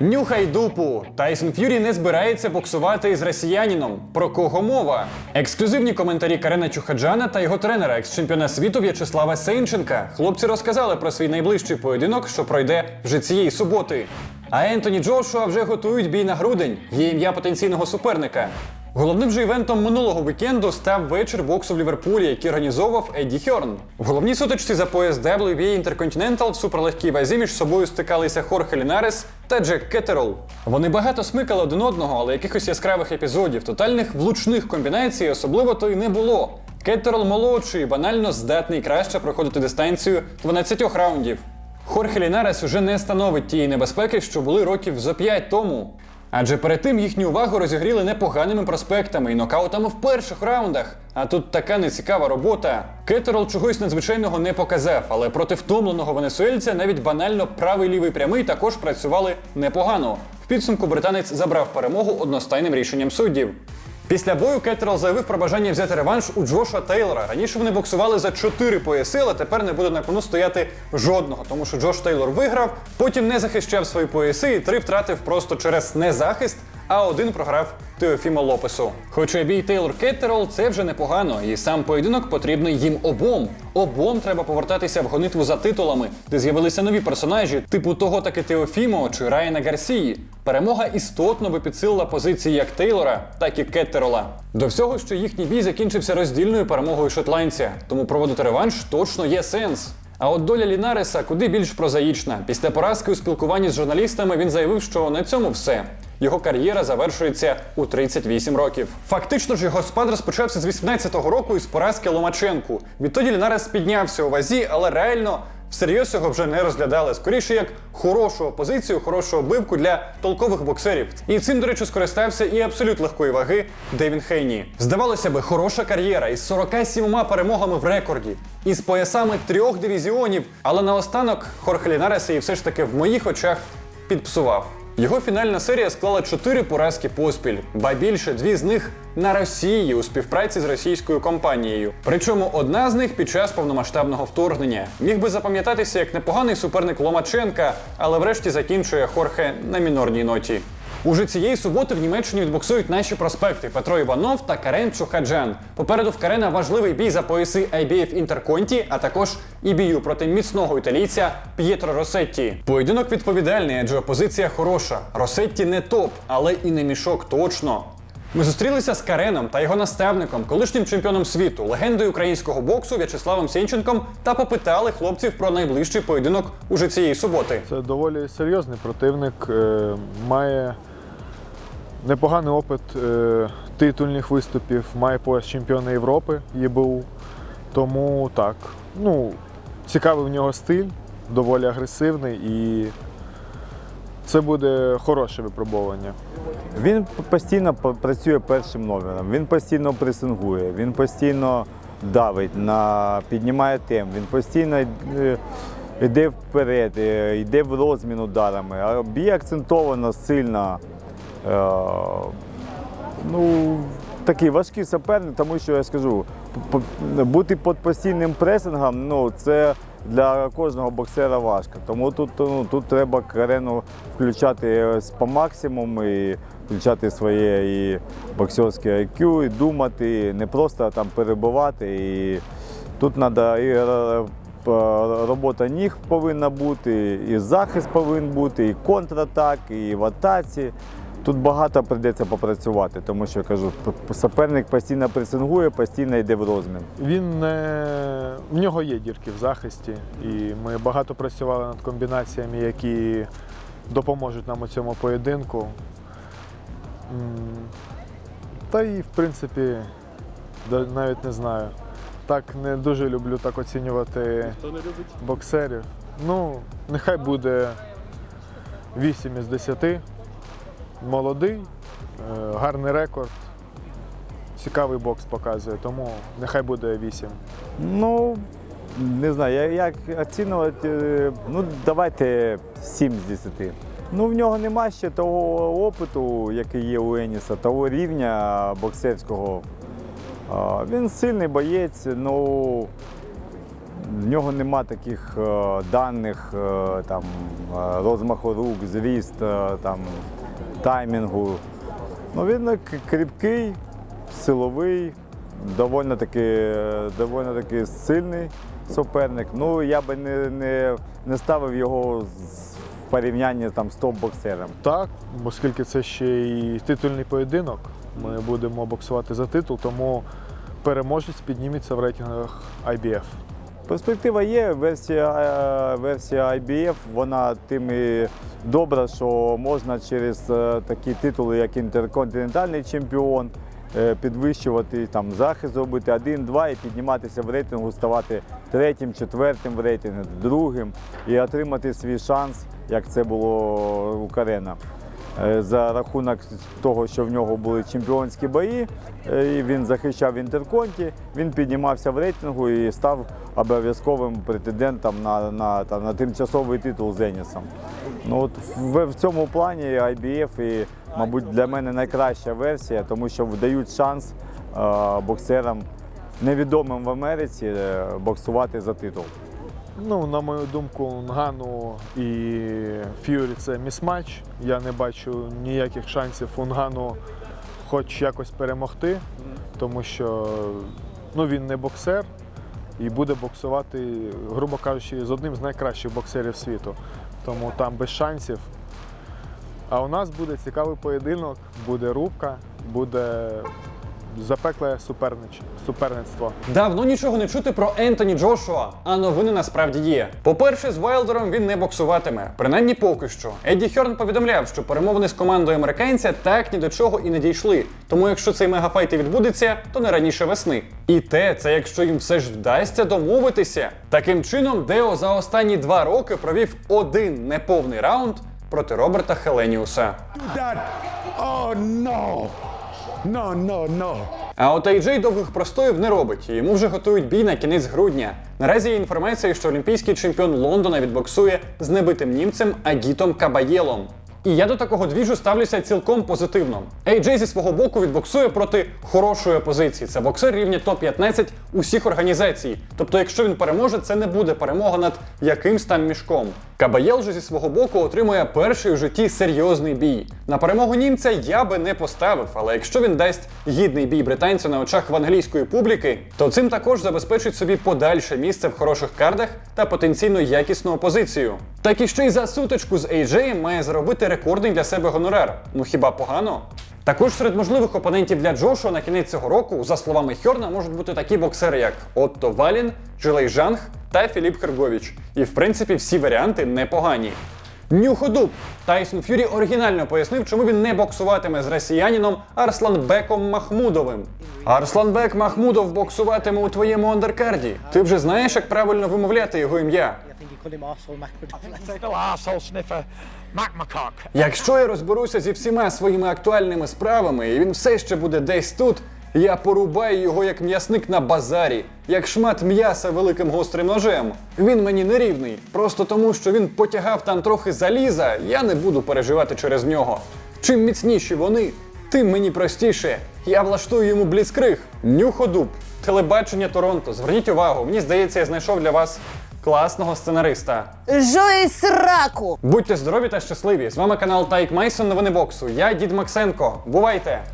Нюхай дупу! Тайсон Ф'юрі не збирається боксувати із росіянином. Про кого мова? Ексклюзивні коментарі Карена Чухаджана та його тренера, екс-чемпіона світу В'ячеслава Сейнченка. Хлопці розказали про свій найближчий поєдинок, що пройде вже цієї суботи. А Ентоні Джошуа вже готують бій на грудень. Є ім'я потенційного суперника. Головним же івентом минулого вікенду став вечір боксу в Ліверпулі, який організовував Едді Хьорн. В головній сутичці за пояс WBA Intercontinental в суперлегкій вазі між собою стикалися Хорхе Лінарес та Джек Кеттерол. Вони багато смикали один одного, але якихось яскравих епізодів, тотальних влучних комбінацій особливо то й не було. Кеттерол молодший, банально здатний краще проходити дистанцію 12 раундів. Хорхе Лінарес уже не становить тієї небезпеки, що були років зо 5 тому. Адже перед тим їхню увагу розігріли непоганими проспектами і нокаутами в перших раундах. А тут така нецікава робота. Кетерол чогось надзвичайного не показав, але проти втомленого венесуельця навіть банально правий лівий прямий також працювали непогано. В підсумку британець забрав перемогу одностайним рішенням суддів. Після бою Кеттерл заявив про бажання взяти реванш у Джоша Тейлора. Раніше вони боксували за 4 пояси, але тепер не буде на кону стояти жодного, тому що Джош Тейлор виграв, потім не захищав свої пояси і три втратив просто через незахист, а один програв Теофімо Лопесу. Хоча бій Тейлор Кеттерол це вже непогано, і сам поєдинок потрібний їм обом. Обом треба повертатися в гонитву за титулами, де з'явилися нові персонажі, типу того таки Теофімо чи Райана Гарсії. Перемога істотно би підсилила позиції як Тейлора, так і Кеттерола. До всього, що їхній бій закінчився роздільною перемогою шотландця, тому проводити реванш точно є сенс. А от доля Лінареса куди більш прозаїчна. Після поразки у спілкуванні з журналістами він заявив, що на цьому все. Його кар'єра завершується у 38 років. Фактично ж його спад розпочався з 18-го року із поразки Ломаченку. Відтоді Лінарес піднявся у вазі, але реально всерйоз його вже не розглядали. Скоріше як хорошу опозицію, хорошу обивку для толкових боксерів. І цим, до речі, скористався і абсолют легкої ваги Девін Хейні. Здавалося би, хороша кар'єра із 47 перемогами в рекорді, із поясами трьох дивізіонів. Але наостанок Хорхе Лінареса її все ж таки в моїх очах підпсував. Його фінальна серія склала чотири поразки поспіль, ба більше дві з них на Росії у співпраці з російською компанією. Причому одна з них під час повномасштабного вторгнення міг би запам'ятатися як непоганий суперник Ломаченка, але врешті закінчує Хорхе на мінорній ноті. Уже цієї суботи в Німеччині відбуксують наші проспекти Петро Іванов та Карен Чухаджан. Попереду в Карена важливий бій за пояси IBF Інтерконті, а також і бію проти міцного італійця П'єтро Росетті. Поєдинок відповідальний, адже опозиція хороша. Росетті не топ, але і не мішок точно. Ми зустрілися з Кареном та його наставником, колишнім чемпіоном світу, легендою українського боксу В'ячеславом Сєнченком та попитали хлопців про найближчий поєдинок уже цієї суботи. Це доволі серйозний противник. е, Має непоганий опит е, титульних виступів, має пояс чемпіона Європи ЄБУ. Тому так. Ну, цікавий в нього стиль, доволі агресивний і це буде хороше випробування. Він постійно працює першим номером, він постійно пресингує, він постійно давить, на, піднімає темп, він постійно е, йде вперед, е, йде в розмін ударами, а б'є акцентовано, сильно. Е, ну, такий важкий суперник, тому що я скажу, бути під постійним пресингом, ну, це для кожного боксера важко. Тому тут, ну, тут треба Карену включати по максимуму і включати своє і боксерське IQ, і думати, не просто там перебувати. І тут треба і е, робота ніг повинна бути, і захист повинен бути, і контратак, і в атаці. Тут багато прийдеться попрацювати, тому що я кажу, суперник постійно пресингує, постійно йде в розмін. Він не... в нього є дірки в захисті, і ми багато працювали над комбінаціями, які допоможуть нам у цьому поєдинку. Та і, в принципі, навіть не знаю. Так не дуже люблю так оцінювати боксерів. Ну, нехай буде 8 із 10. Молодий, е, гарний рекорд. Цікавий бокс показує, тому нехай буде 8. Ну, не знаю, як оцінювати, е, ну давайте 7 з 10. Ну, в нього нема ще того опиту, який є у Еніса, того рівня боксерського. Він сильний боєць, ну в нього нема таких е, даних, е, там, е, розмаху рук, зріст, там, таймінгу. Ну, він кріпкий, силовий, доволі таки, доволі таки сильний суперник. Ну, я би не, не, не ставив його з- в порівнянні там, з топ-боксером. Так, оскільки це ще й титульний поєдинок, ми будемо боксувати за титул, тому переможець підніметься в рейтингах IBF. Перспектива є. Версія, е, версія IBF, вона тим і добра, що можна через е, такі титули, як інтерконтинентальний чемпіон, е, підвищувати там захист зробити один-два і підніматися в рейтингу, ставати третім, четвертим в рейтингу, другим і отримати свій шанс, як це було у Карена. Е, За рахунок того, що в нього були чемпіонські бої, е, він захищав інтерконті, він піднімався в рейтингу і став обов'язковим претендентом на, на, там, на тимчасовий титул з. Ну, от в, в цьому плані IBF і, мабуть, для мене найкраща версія, тому що вдають шанс е, боксерам невідомим в Америці боксувати за титул. Ну, на мою думку, Нгану і Ф'юрі це місматч. Я не бачу ніяких шансів у Нгану хоч якось перемогти, тому що ну, він не боксер і буде боксувати, грубо кажучи, з одним з найкращих боксерів світу. Тому там без шансів. А у нас буде цікавий поєдинок, буде рубка, буде запекле супернич, суперництво. Давно нічого не чути про Ентоні Джошуа, а новини насправді є. По-перше, з Вайлдером він не боксуватиме, принаймні поки що. Едді Хьорн повідомляв, що перемовини з командою американця так ні до чого і не дійшли. Тому якщо цей мегафайт і відбудеться, то не раніше весни. І те, це якщо їм все ж вдасться домовитися. Таким чином, Део за останні два роки провів один неповний раунд проти Роберта Хеленіуса. That. Oh no. No, no, no. А от Айджей довгих простоїв не робить, йому вже готують бій на кінець грудня. Наразі є інформація, що олімпійський чемпіон Лондона відбоксує з небитим німцем Агітом Кабаєлом. І я до такого двіжу ставлюся цілком позитивно. AJ зі свого боку відбоксує проти хорошої опозиції. Це боксер рівня топ-15 усіх організацій. Тобто, якщо він переможе, це не буде перемога над якимсь там мішком. Кабаєл же зі свого боку отримує перший у житті серйозний бій. На перемогу німця я би не поставив, але якщо він дасть гідний бій британцю на очах в англійської публіки, то цим також забезпечить собі подальше місце в хороших кардах та потенційно якісну опозицію. Так і ще й за сутичку з AJ має заробити рекордний для себе гонорар. Ну хіба погано? Також серед можливих опонентів для Джошуа на кінець цього року, за словами Хьорна, можуть бути такі боксери, як Отто Валін, Джилей Жанг та Філіп Херговіч. І в принципі всі варіанти непогані. Нюходуб Тайсон Ф'юрі оригінально пояснив, чому він не боксуватиме з росіянином Арсланбеком Махмудовим. Арсланбек Махмудов боксуватиме у твоєму андеркарді. Ти вже знаєш, як правильно вимовляти його ім'я. Якщо я розберуся зі всіма своїми актуальними справами, і він все ще буде десь тут, я порубаю його як м'ясник на базарі, як шмат м'яса великим гострим ножем. Він мені не рівний. Просто тому, що він потягав там трохи заліза, я не буду переживати через нього. Чим міцніші вони, тим мені простіше. Я влаштую йому бліцкриг. Нюходуб, телебачення Торонто. Зверніть увагу, мені здається, я знайшов для вас класного сценариста. Жой сраку! Будьте здорові та щасливі! З вами канал Тайк Майсон Новини боксу. Я дід Максенко. Бувайте!